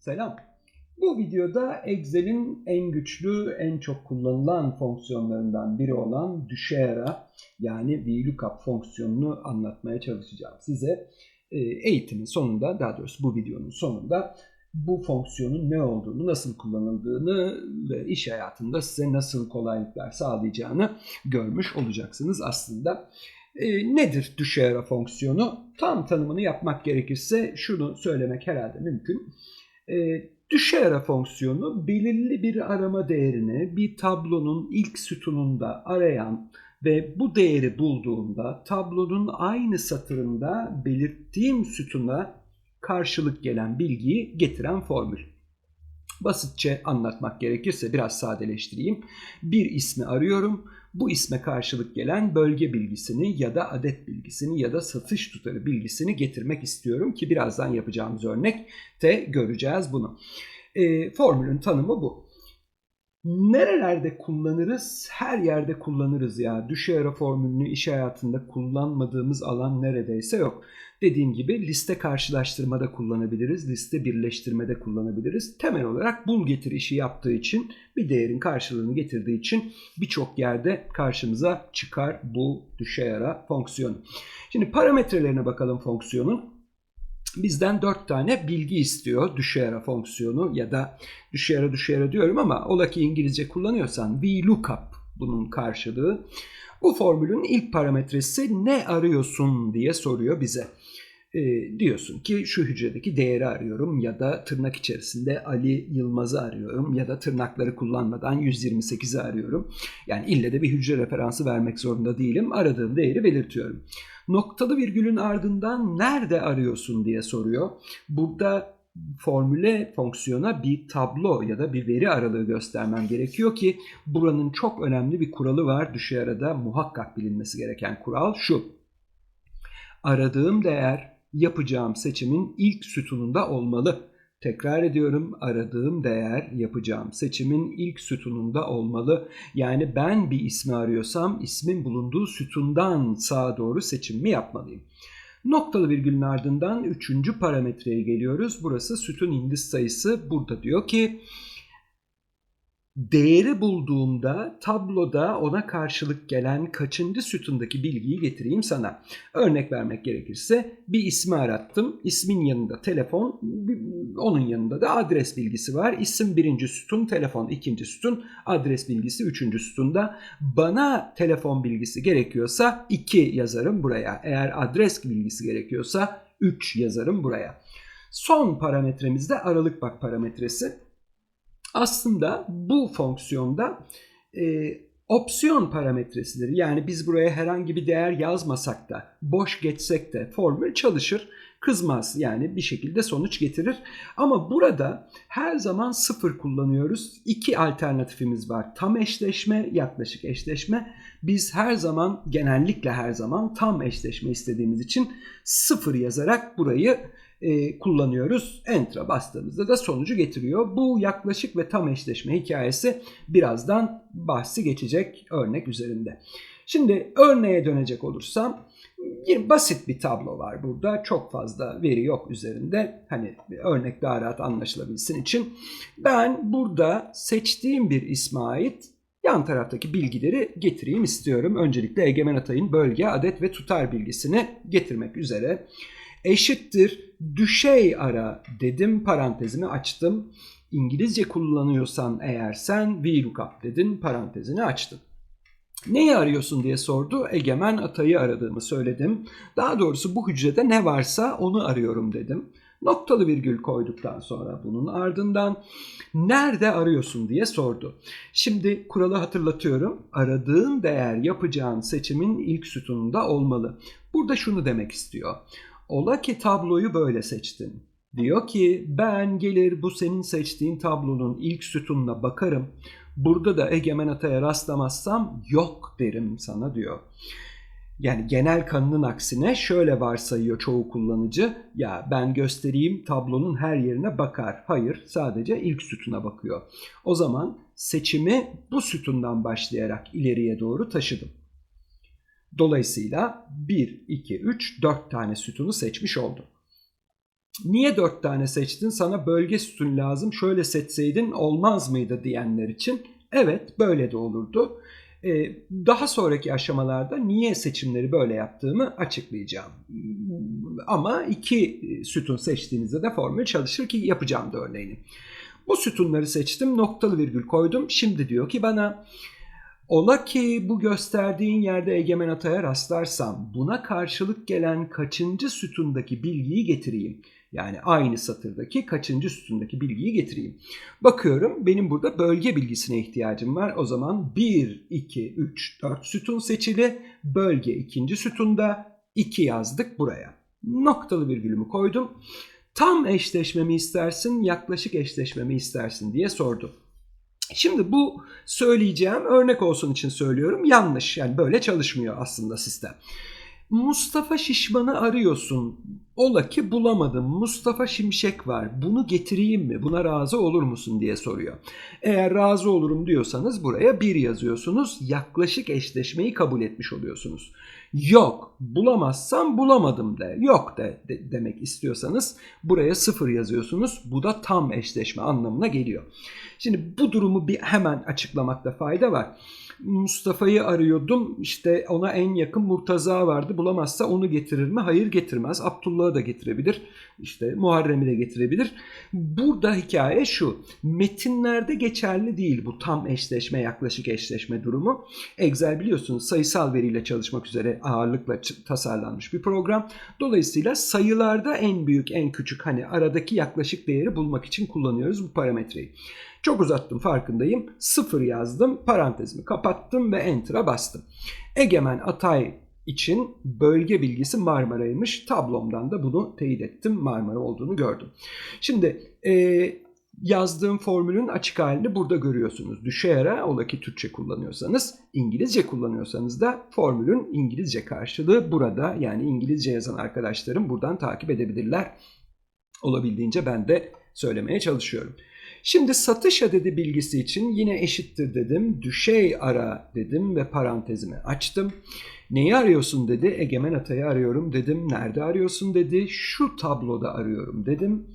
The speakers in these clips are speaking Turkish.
Selam. Bu videoda Excel'in en güçlü, en çok kullanılan fonksiyonlarından biri olan düşe ara yani VLOOKUP fonksiyonunu anlatmaya çalışacağım size. Ee, eğitimin sonunda, daha doğrusu bu videonun sonunda bu fonksiyonun ne olduğunu, nasıl kullanıldığını ve iş hayatında size nasıl kolaylıklar sağlayacağını görmüş olacaksınız aslında. E, nedir düşe ara fonksiyonu? Tam tanımını yapmak gerekirse şunu söylemek herhalde mümkün. E, düşe ara fonksiyonu belirli bir arama değerini bir tablonun ilk sütununda arayan ve bu değeri bulduğunda tablonun aynı satırında belirttiğim sütuna karşılık gelen bilgiyi getiren formül. Basitçe anlatmak gerekirse biraz sadeleştireyim. Bir ismi arıyorum. Bu isme karşılık gelen bölge bilgisini ya da adet bilgisini ya da satış tutarı bilgisini getirmek istiyorum ki birazdan yapacağımız örnekte göreceğiz bunu. E, formülün tanımı bu. Nerelerde kullanırız? Her yerde kullanırız ya. Düşe ara formülünü iş hayatında kullanmadığımız alan neredeyse yok. Dediğim gibi liste karşılaştırmada kullanabiliriz, liste birleştirmede kullanabiliriz. Temel olarak bul getir işi yaptığı için, bir değerin karşılığını getirdiği için birçok yerde karşımıza çıkar bu düşe ara fonksiyonu. Şimdi parametrelerine bakalım fonksiyonun bizden 4 tane bilgi istiyor düşe ara fonksiyonu ya da düşe ara düşe ara diyorum ama ola ki İngilizce kullanıyorsan VLOOKUP bunun karşılığı. Bu formülün ilk parametresi ne arıyorsun diye soruyor bize. E, diyorsun ki şu hücredeki değeri arıyorum ya da tırnak içerisinde Ali Yılmaz'ı arıyorum ya da tırnakları kullanmadan 128'i arıyorum. Yani ille de bir hücre referansı vermek zorunda değilim. Aradığım değeri belirtiyorum. Noktalı virgülün ardından nerede arıyorsun diye soruyor. Burada formüle fonksiyona bir tablo ya da bir veri aralığı göstermem gerekiyor ki buranın çok önemli bir kuralı var. Düşe arada muhakkak bilinmesi gereken kural şu. Aradığım değer yapacağım seçimin ilk sütununda olmalı. Tekrar ediyorum aradığım değer yapacağım seçimin ilk sütununda olmalı. Yani ben bir ismi arıyorsam ismin bulunduğu sütundan sağa doğru seçimimi yapmalıyım. Noktalı virgülün ardından üçüncü parametreye geliyoruz. Burası sütun indiz sayısı. Burada diyor ki değeri bulduğumda tabloda ona karşılık gelen kaçıncı sütundaki bilgiyi getireyim sana. Örnek vermek gerekirse bir ismi arattım. İsmin yanında telefon, onun yanında da adres bilgisi var. İsim birinci sütun, telefon ikinci sütun, adres bilgisi üçüncü sütunda. Bana telefon bilgisi gerekiyorsa 2 yazarım buraya. Eğer adres bilgisi gerekiyorsa 3 yazarım buraya. Son parametremiz de aralık bak parametresi. Aslında bu fonksiyonda e, opsiyon parametresidir. Yani biz buraya herhangi bir değer yazmasak da boş geçsek de formül çalışır. Kızmaz yani bir şekilde sonuç getirir. Ama burada her zaman sıfır kullanıyoruz. İki alternatifimiz var. Tam eşleşme, yaklaşık eşleşme. Biz her zaman genellikle her zaman tam eşleşme istediğimiz için sıfır yazarak burayı e, kullanıyoruz. Enter'a bastığımızda da sonucu getiriyor. Bu yaklaşık ve tam eşleşme hikayesi birazdan bahsi geçecek örnek üzerinde. Şimdi örneğe dönecek olursam bir basit bir tablo var burada. Çok fazla veri yok üzerinde. Hani örnek daha rahat anlaşılabilsin için. Ben burada seçtiğim bir isme ait yan taraftaki bilgileri getireyim istiyorum. Öncelikle Egemen Atay'ın bölge, adet ve tutar bilgisini getirmek üzere eşittir düşey ara dedim parantezini açtım. İngilizce kullanıyorsan eğer sen VLOOKUP dedin parantezini açtın. Neyi arıyorsun diye sordu. Egemen Atay'ı aradığımı söyledim. Daha doğrusu bu hücrede ne varsa onu arıyorum dedim. Noktalı virgül koyduktan sonra bunun ardından nerede arıyorsun diye sordu. Şimdi kuralı hatırlatıyorum. Aradığın değer yapacağın seçimin ilk sütununda olmalı. Burada şunu demek istiyor. Ola ki tabloyu böyle seçtin. Diyor ki ben gelir bu senin seçtiğin tablonun ilk sütununa bakarım. Burada da egemen ataya rastlamazsam yok derim sana diyor. Yani genel kanının aksine şöyle varsayıyor çoğu kullanıcı. Ya ben göstereyim tablonun her yerine bakar. Hayır sadece ilk sütuna bakıyor. O zaman seçimi bu sütundan başlayarak ileriye doğru taşıdım. Dolayısıyla 1, 2, 3, 4 tane sütunu seçmiş oldum. Niye dört tane seçtin? Sana bölge sütun lazım. Şöyle seçseydin olmaz mıydı diyenler için. Evet böyle de olurdu. Ee, daha sonraki aşamalarda niye seçimleri böyle yaptığımı açıklayacağım. Ama iki sütun seçtiğinizde de formül çalışır ki yapacağım da örneğini. Bu sütunları seçtim, noktalı virgül koydum. Şimdi diyor ki bana Ola ki bu gösterdiğin yerde egemen ataya rastlarsam buna karşılık gelen kaçıncı sütundaki bilgiyi getireyim. Yani aynı satırdaki kaçıncı sütundaki bilgiyi getireyim. Bakıyorum benim burada bölge bilgisine ihtiyacım var. O zaman 1, 2, 3, 4 sütun seçili. Bölge ikinci sütunda 2 yazdık buraya. Noktalı virgülümü koydum. Tam eşleşmemi istersin, yaklaşık eşleşmemi istersin diye sordu. Şimdi bu söyleyeceğim örnek olsun için söylüyorum. Yanlış yani böyle çalışmıyor aslında sistem. Mustafa Şişman'ı arıyorsun. Ola ki bulamadım. Mustafa Şimşek var. Bunu getireyim mi? Buna razı olur musun diye soruyor. Eğer razı olurum diyorsanız buraya bir yazıyorsunuz. Yaklaşık eşleşmeyi kabul etmiş oluyorsunuz. Yok bulamazsam bulamadım de. Yok de, de demek istiyorsanız buraya sıfır yazıyorsunuz. Bu da tam eşleşme anlamına geliyor. Şimdi bu durumu bir hemen açıklamakta fayda var. Mustafa'yı arıyordum. İşte ona en yakın Murtaza vardı. Bulamazsa onu getirir mi? Hayır getirmez. Abdullah'ı da getirebilir. İşte Muharrem'i de getirebilir. Burada hikaye şu. Metinlerde geçerli değil bu tam eşleşme, yaklaşık eşleşme durumu. Excel biliyorsunuz sayısal veriyle çalışmak üzere ağırlıkla tasarlanmış bir program. Dolayısıyla sayılarda en büyük, en küçük hani aradaki yaklaşık değeri bulmak için kullanıyoruz bu parametreyi. Çok uzattım farkındayım. Sıfır yazdım, parantezimi kapattım ve enter'a bastım. Egemen Atay için bölge bilgisi Marmara'ymış. Tablomdan da bunu teyit ettim. Marmara olduğunu gördüm. Şimdi e, yazdığım formülün açık halini burada görüyorsunuz. Düşeyara ola ki Türkçe kullanıyorsanız, İngilizce kullanıyorsanız da formülün İngilizce karşılığı burada. Yani İngilizce yazan arkadaşlarım buradan takip edebilirler. Olabildiğince ben de söylemeye çalışıyorum. Şimdi satış adedi bilgisi için yine eşittir dedim. Düşey ara dedim ve parantezimi açtım. Neyi arıyorsun dedi. Egemen Atay'ı arıyorum dedim. Nerede arıyorsun dedi. Şu tabloda arıyorum dedim.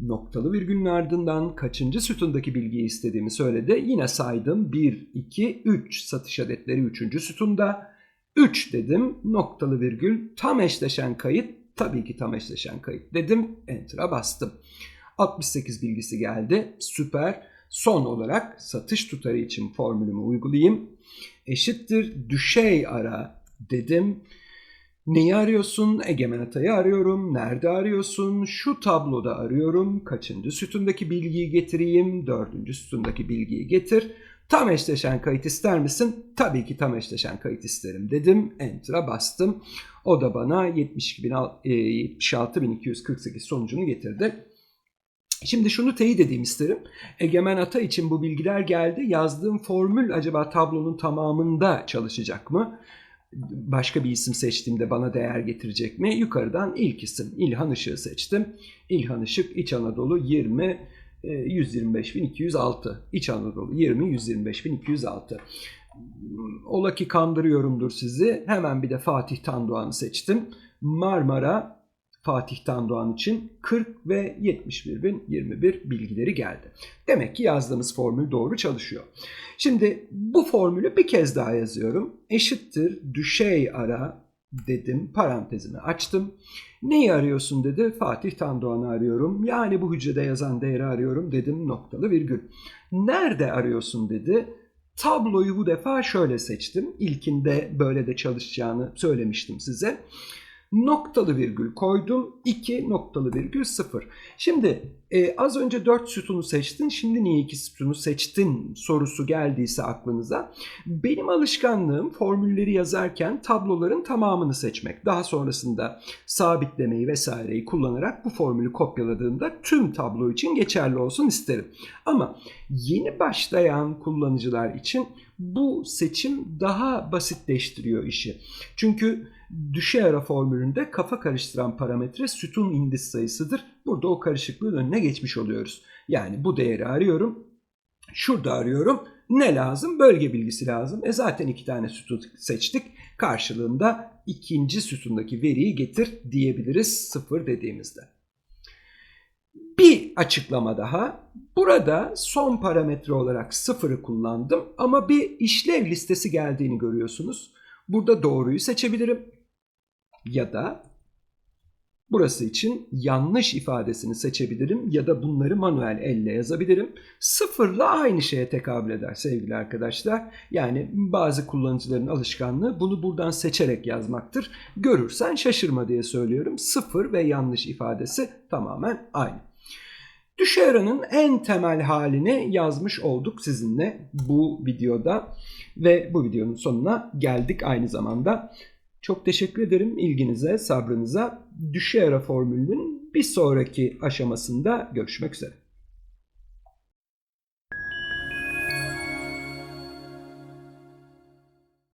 Noktalı virgülün ardından kaçıncı sütundaki bilgiyi istediğimi söyledi. Yine saydım. 1, 2, 3 satış adetleri 3. sütunda. 3 dedim. Noktalı virgül tam eşleşen kayıt. Tabii ki tam eşleşen kayıt dedim. Enter'a bastım. 68 bilgisi geldi. Süper. Son olarak satış tutarı için formülümü uygulayayım. Eşittir düşey ara dedim. Neyi arıyorsun? Egemen Atay'ı arıyorum. Nerede arıyorsun? Şu tabloda arıyorum. Kaçıncı sütundaki bilgiyi getireyim? Dördüncü sütundaki bilgiyi getir. Tam eşleşen kayıt ister misin? Tabii ki tam eşleşen kayıt isterim dedim. Enter'a bastım. O da bana 76.248 sonucunu getirdi. Şimdi şunu teyit edeyim isterim. Egemen Ata için bu bilgiler geldi. Yazdığım formül acaba tablonun tamamında çalışacak mı? Başka bir isim seçtiğimde bana değer getirecek mi? Yukarıdan ilk isim İlhan Işık'ı seçtim. İlhan Işık İç Anadolu 20 125.206. İç Anadolu 20 125.206. Ola ki kandırıyorumdur sizi. Hemen bir de Fatih Tandoğan'ı seçtim. Marmara Fatih'ten doğan için 40 ve 71.021 bilgileri geldi. Demek ki yazdığımız formül doğru çalışıyor. Şimdi bu formülü bir kez daha yazıyorum. Eşittir düşey ara dedim parantezimi açtım. Neyi arıyorsun dedi. Fatih Tandoğan'ı arıyorum. Yani bu hücrede yazan değeri arıyorum dedim noktalı virgül. Nerede arıyorsun dedi. Tabloyu bu defa şöyle seçtim. İlkinde böyle de çalışacağını söylemiştim size noktalı virgül koydum. 2 noktalı virgül 0. Şimdi e, az önce 4 sütunu seçtin. Şimdi niye 2 sütunu seçtin sorusu geldiyse aklınıza. Benim alışkanlığım formülleri yazarken tabloların tamamını seçmek. Daha sonrasında sabitlemeyi vesaireyi kullanarak bu formülü kopyaladığımda tüm tablo için geçerli olsun isterim. Ama yeni başlayan kullanıcılar için bu seçim daha basitleştiriyor işi. Çünkü düşey ara formülünde kafa karıştıran parametre sütun indis sayısıdır. Burada o karışıklığın önüne geçmiş oluyoruz. Yani bu değeri arıyorum. Şurada arıyorum. Ne lazım? Bölge bilgisi lazım. E zaten iki tane sütun seçtik. Karşılığında ikinci sütundaki veriyi getir diyebiliriz sıfır dediğimizde. açıklama daha. Burada son parametre olarak sıfırı kullandım ama bir işlev listesi geldiğini görüyorsunuz. Burada doğruyu seçebilirim ya da burası için yanlış ifadesini seçebilirim ya da bunları manuel elle yazabilirim. Sıfırla aynı şeye tekabül eder sevgili arkadaşlar. Yani bazı kullanıcıların alışkanlığı bunu buradan seçerek yazmaktır. Görürsen şaşırma diye söylüyorum. Sıfır ve yanlış ifadesi tamamen aynı. Düşeranın en temel halini yazmış olduk sizinle bu videoda ve bu videonun sonuna geldik aynı zamanda. Çok teşekkür ederim ilginize, sabrınıza. Düşera formülünün bir sonraki aşamasında görüşmek üzere.